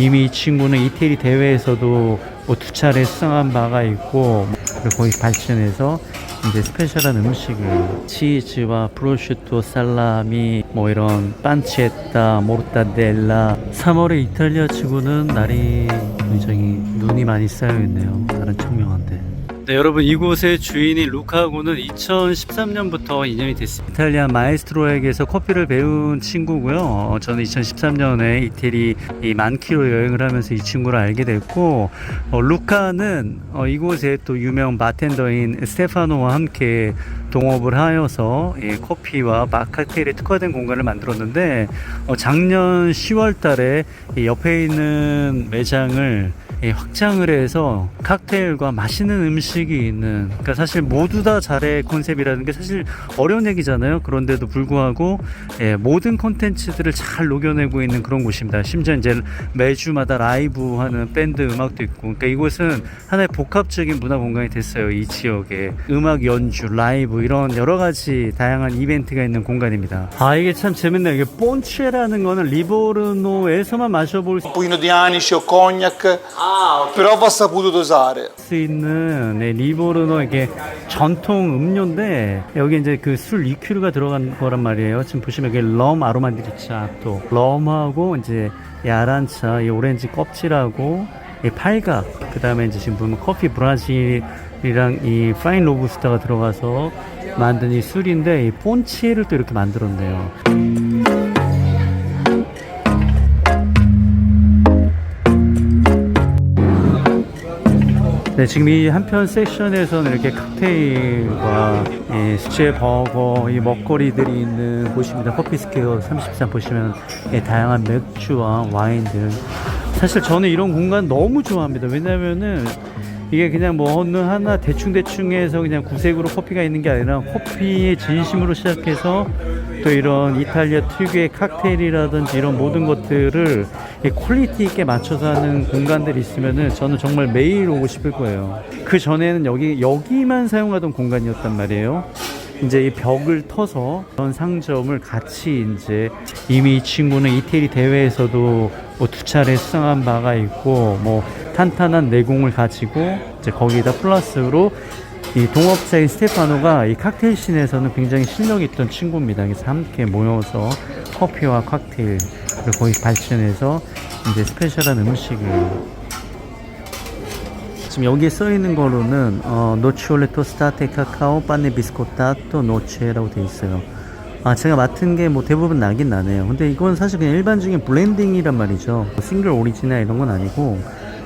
이미 이 친구는 이태리 대회에서도 뭐 두 차례 수상한 바가 있고 그리고 거기 발전해서 이제 스페셜한 음식을 치즈와 프로슈토 살라미 뭐 이런 판체타 모르타델라. 3월에 이탈리아 치고는 날이 굉장히 눈이 많이 쌓여 있네요. 다른 청명한데 네, 여러분 이곳의 주인인 루카고는 2013년부터 인연이 됐습니다. 이탈리아 마에스트로에게서 커피를 배운 친구고요. 어, 저는 2013년에 이태리 이 만키로 여행을 하면서 이 친구를 알게 됐고 어, 루카는 어, 이곳에 또 유명 바텐더인 스테파노와 함께 동업을 하여서 예, 커피와 마카테일에 특화된 공간을 만들었는데 어, 작년 10월달에 옆에 있는 매장을 예, 확장을 해서 칵테일과 맛있는 음식이 있는 그러니까 사실 모두 다 잘해 컨셉이라는 게 사실 어려운 얘기잖아요. 그런데도 불구하고 예, 모든 콘텐츠들을 잘 녹여내고 있는 그런 곳입니다. 심지어 이제 매주마다 라이브 하는 밴드 음악도 있고 그러니까 이곳은 하나의 복합적인 문화 공간이 됐어요 이 지역에. 음악 연주 라이브 이런 여러 가지 다양한 이벤트가 있는 공간입니다. 아 이게 참 재밌네요. 이게 폰체라는 거는 리보르노에서만 마셔볼 수 o cognac, però va saputo dosare. 수 있는 네, 리보르노 이게 전통 음료인데 여기 이제 그 술 리큐르가 들어간 거란 말이에요. 지금 보시면 이게 럼 아로마디리차 또 럼하고 이제 야란차 이 오렌지 껍질하고 이 팔각 그 다음에 이제 지금 보면 커피 브라질이랑 이 파인 로부스타가 들어가서 만든 이 술인데 이 폰치를 또 이렇게 만들었네요. 네, 지금 이 한편 섹션에서는 이렇게 칵테일과 이 수제 버거, 이 먹거리들이 있는 곳입니다. 커피 스퀘어 33 보시면 예, 다양한 맥주와 와인들. 사실 저는 이런 공간 너무 좋아합니다. 왜냐면은 이게 그냥 뭐 어느 하나 대충대충 해서 그냥 구색으로 커피가 있는 게 아니라 커피의 진심으로 시작해서 또 이런 이탈리아 특유의 칵테일이라든지 이런 모든 것들을 이 퀄리티 있게 맞춰서 하는 공간들이 있으면은 저는 정말 매일 오고 싶을 거예요. 그 전에는 여기 여기만 사용하던 공간이었단 말이에요. 이제 이 벽을 터서 그런 상점을 같이 이제 이미 이 친구는 이태리 대회에서도 뭐 두 차례 수상한 바가 있고 뭐 탄탄한 내공을 가지고 이제 거기다 플러스로 이 동업자인 스테파노가 이 칵테일 씬에서는 굉장히 실력 있던 친구입니다. 그래서 함께 모여서 커피와 칵테일 그리고 거기 발전해서 이제 스페셜한 음식을 지금 여기에 써 있는 거로는 어, 노치올레 토 스타테 카카오 빠네 비스코타토 노체라고 돼 있어요. 아 제가 맡은 게 뭐 대부분 나긴 나네요. 근데 이건 사실 그냥 일반적인 블렌딩이란 말이죠. 뭐 싱글 오리지널 이런 건 아니고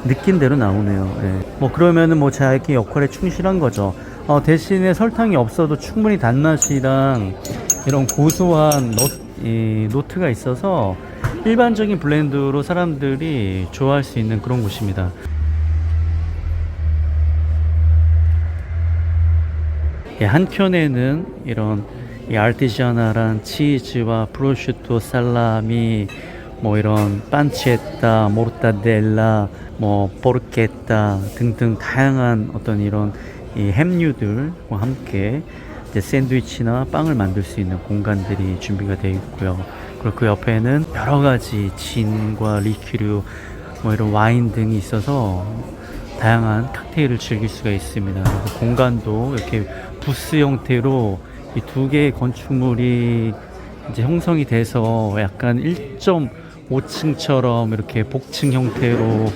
느낀 대로 나오네요. 예. 뭐 그러면은 뭐 자기 역할에 충실한 거죠. 어, 대신에 설탕이 없어도 충분히 단맛이랑 이런 고소한 노, 이, 노트가 있어서 일반적인 블렌드로 사람들이 좋아할 수 있는 그런 곳입니다. 예, 한켠에는 이런 이 아르티자나란 치즈와 프로슈토 살라미 뭐 이런 판체타 모르타델라 뭐 포르케타 등등 다양한 어떤 이런 이 햄류들과 함께 이제 샌드위치나 빵을 만들 수 있는 공간들이 준비가 되어 있고요. 그리고 그 옆에는 여러 가지 진과 리큐르 뭐 이런 와인 등이 있어서 다양한 칵테일을 즐길 수가 있습니다. 그리고 공간도 이렇게 부스 형태로 이 두 개의 건축물이 이제 형성이 돼서 약간 1.5층처럼 이렇게 복층 형태로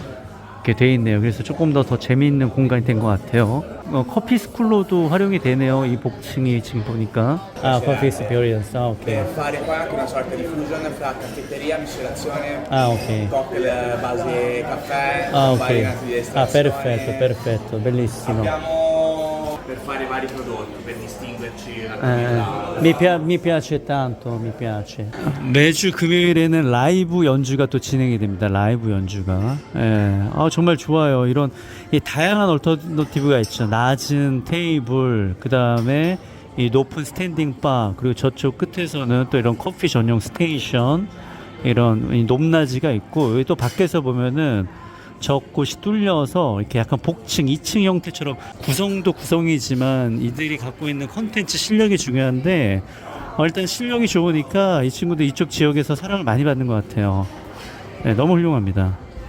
이렇게 돼 있네요. 그래서 조금 더 더 재미있는 공간이 된 것 같아요. 어, 커피 스쿨로도 활용이 되네요. 이 복층이 지금 보니까. 아, 커피 스피리언스. 아, 오케이. fare qua anche una sorta di fusion fra caffetteria, miscelazione, 아, 오케이. cocktail base caffè, Ah, vari ok. gradi di Ah, estrazione. perfetto, perfetto, bellissimo. Abbiamo per fare vari prodotti, per distinguerci una 예, mi, pi- mi piace tanto, mi piace. 매주 금요일에는 라이브 연주가 또 진행이 됩니다. 라이브 연주가. 예, 아, 정말 좋아요. 이런 이 다양한 얼터너티브가 있죠. 낮은 테이블, 그 다음에 이 높은 스탠딩 바, 그리고 저쪽 끝에서는 또 이런 커피 전용 스테이션, 이런 이 높낮이가 있고, 여기 또 밖에서 보면은 저 곳이 뚫려서 이렇게 약간 복층 2층 형태처럼 구성도 구성이지만 이들이 갖고 있는 컨텐츠 실력이 중요한데 어, 일단 실력이 좋으니까 이 친구들 이쪽 지역에서 사랑을 많이 받는 것 같아요. 네, 너무 훌륭합니다.